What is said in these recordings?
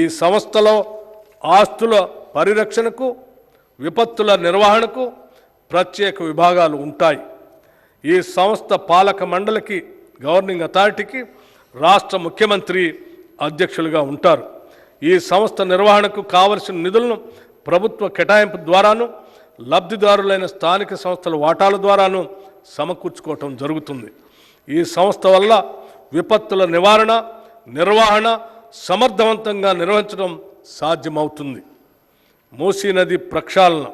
ఈ సంస్థలో ఆస్తుల పరిరక్షణకు విపత్తుల నిర్వహణకు ప్రత్యేక విభాగాలు ఉంటాయి. ఈ సంస్థ పాలక మండలికి గవర్నింగ్ అథారిటీకి రాష్ట్ర ముఖ్యమంత్రి అధ్యక్షులుగా ఉంటారు. ఈ సంస్థ నిర్వహణకు కావలసిన నిధులను ప్రభుత్వ కేటాయింపు ద్వారాను లబ్ధిదారులైన స్థానిక సంస్థల వాటాల ద్వారాను సమకూర్చుకోవటం జరుగుతుంది. ఈ సంస్థ వల్ల విపత్తుల నివారణ నిర్వహణ సమర్థవంతంగా నిర్వహించడం సాధ్యమవుతుంది. మూసీ నది ప్రక్షాళన.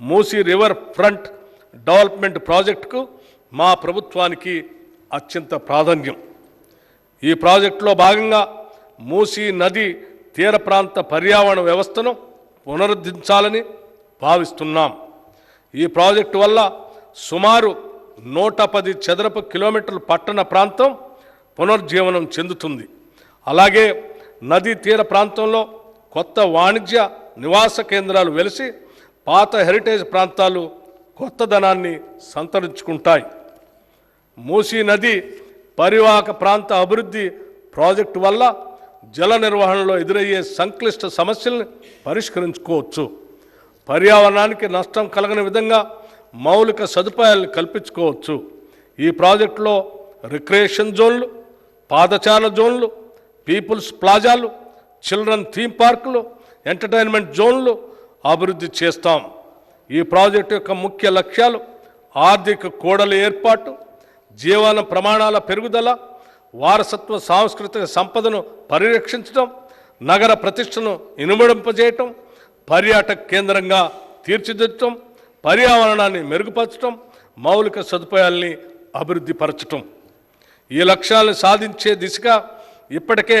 మూసీ రివర్ ఫ్రంట్ డెవలప్మెంట్ ప్రాజెక్టుకు మా ప్రభుత్వానికి అత్యంత ప్రాధాన్యం. ఈ ప్రాజెక్టులో భాగంగా మూసీ నది తీర ప్రాంత పర్యావరణ వ్యవస్థను పునరుద్ధరించాలని భావిస్తున్నాం. ఈ ప్రాజెక్టు వల్ల సుమారు నూట పది చదరపు కిలోమీటర్ల పట్టణ ప్రాంతం పునర్జీవనం చెందుతుంది. అలాగే నదీ తీర ప్రాంతంలో కొత్త వాణిజ్య నివాస కేంద్రాలు వెలిసి పాత హెరిటేజ్ ప్రాంతాలు కొత్త ధనాన్ని సంతరించుకుంటాయి. మూసీ నది పరివాహక ప్రాంత అభివృద్ధి ప్రాజెక్టు వల్ల జల నిర్వహణలో ఎదురయ్యే సంక్లిష్ట సమస్యల్ని పరిష్కరించుకోవచ్చు. పర్యావరణానికి నష్టం కలగని విధంగా మౌలిక సదుపాయాలను కల్పించుకోవచ్చు. ఈ ప్రాజెక్టులో రిక్రియేషన్ జోన్లు పాదచార జోన్లు పీపుల్స్ ప్లాజాలు చిల్డ్రన్ థీమ్ పార్కులు ఎంటర్టైన్మెంట్ జోన్లు అభివృద్ధి చేస్తాం. ఈ ప్రాజెక్టు యొక్క ముఖ్య లక్ష్యాలు ఆర్థిక కూడల ఏర్పాటు జీవన ప్రమాణాల పెరుగుదల వారసత్వ సాంస్కృతిక సంపదను పరిరక్షించడం నగర ప్రతిష్టను ఇనుమడింపజేయటం పర్యాటక కేంద్రంగా తీర్చిదిద్దటం పర్యావరణాన్ని మెరుగుపరచడం మౌలిక సదుపాయాల్ని అభివృద్ధి పరచటం ఈ లక్ష్యాలను సాధించే దిశగా ఇప్పటికే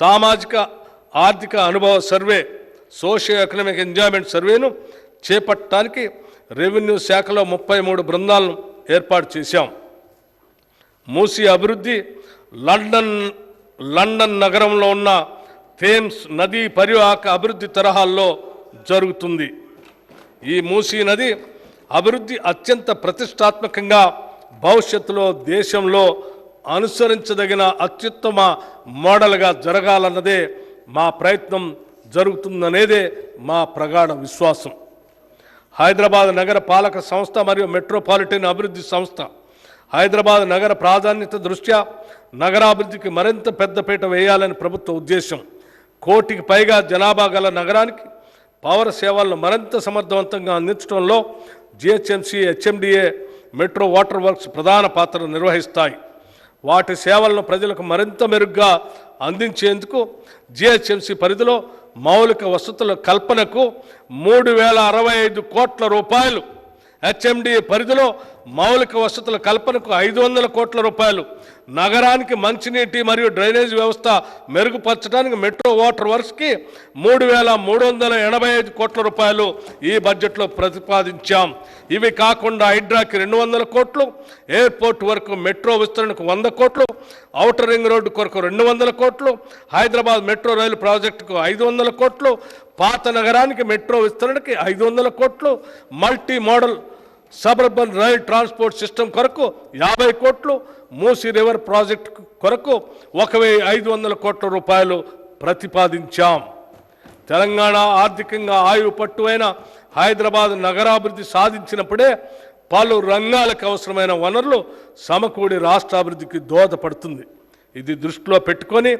సామాజిక ఆర్థిక అనుభవ సర్వే సోషియో ఎకనామిక్ ఎంజాయ్మెంట్ సర్వేను చేపట్టడానికి రెవెన్యూ శాఖలో ముప్పై మూడు బృందాలను ఏర్పాటు చేశాం. మూసీ అభివృద్ధి లండన్ లండన్ నగరంలో ఉన్న థేమ్స్ నదీ పరివాహక అభివృద్ధి తరహాల్లో జరుగుతుంది. ఈ మూసీ నది అభివృద్ధి అత్యంత ప్రతిష్టాత్మకంగా భవిష్యత్తులో దేశంలో అనుసరించదగిన అత్యుత్తమ మోడల్గా జరగాలన్నదే మా ప్రయత్నం జరుగుతుందనేదే మా ప్రగాఢ విశ్వాసం. హైదరాబాద్ నగర పాలక సంస్థ మరియు మెట్రోపాలిటన్ అభివృద్ధి సంస్థ. హైదరాబాద్ నగర ప్రాధాన్యత దృష్ట్యా నగరాభివృద్ధికి మరింత పెద్దపీట వేయాలని ప్రభుత్వ ఉద్దేశం. కోటికి పైగా జనాభా గల నగరానికి పౌర సేవలను మరింత సమర్థవంతంగా అందించడంలో GHMC HMDA metro water works ప్రధాన పాత్ర నిర్వహిస్తాయి. వాటి సేవలను ప్రజలకు మరింత మెరుగ్గా అందించేందుకు జిహెచ్ఎంసీ పరిధిలో మౌలిక వసతుల కల్పనకు మూడు వేల అరవై ఐదు కోట్ల రూపాయలు హెచ్ఎండి పరిధిలో మౌలిక వసతుల కల్పనకు ఐదు వందల కోట్ల రూపాయలు. నగరానికి మంచినీటి మరియు డ్రైనేజ్ వ్యవస్థ మెరుగుపరచడానికి మెట్రో వాటర్ వర్క్స్కి మూడు వేల మూడు వందల ఎనభై ఐదు కోట్ల రూపాయలు ఈ బడ్జెట్లో ప్రతిపాదించాం. ఇవి కాకుండా హైడ్రాకి రెండు వందల కోట్లు ఎయిర్పోర్ట్ వరకు మెట్రో విస్తరణకు వంద కోట్లు ఔటర్ రింగ్ రోడ్డు కొరకు రెండు వందల కోట్లు హైదరాబాద్ మెట్రో రైలు ప్రాజెక్టుకు ఐదు వందల కోట్లు పాత నగరానికి మెట్రో విస్తరణకి ఐదు వందల కోట్లు multi modal suburban rail transport system కొరకు యాభై కోట్లు మూసీ రివర్ ప్రాజెక్టు కొరకు ఒక వెయ్యి ఐదు వందల కోట్ల రూపాయలు ప్రతిపాదించాం. తెలంగాణ ఆర్థికంగా ఆయువు పట్టువైన హైదరాబాద్ నగరాభివృద్ధి సాధించినప్పుడే పలు రంగాలకు అవసరమైన వనరులు సమకూడి రాష్ట్రాభివృద్ధికి దోహదపడుతుంది. ఇది దృష్టిలో పెట్టుకొని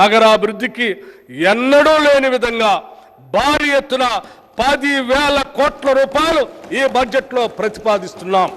నగరాభివృద్ధికి ఎన్నడూ లేని విధంగా భారీ ఎత్తున పది వేల కోట్ల రూపాయలు ఈ బడ్జెట్లో ప్రతిపాదిస్తున్నాం.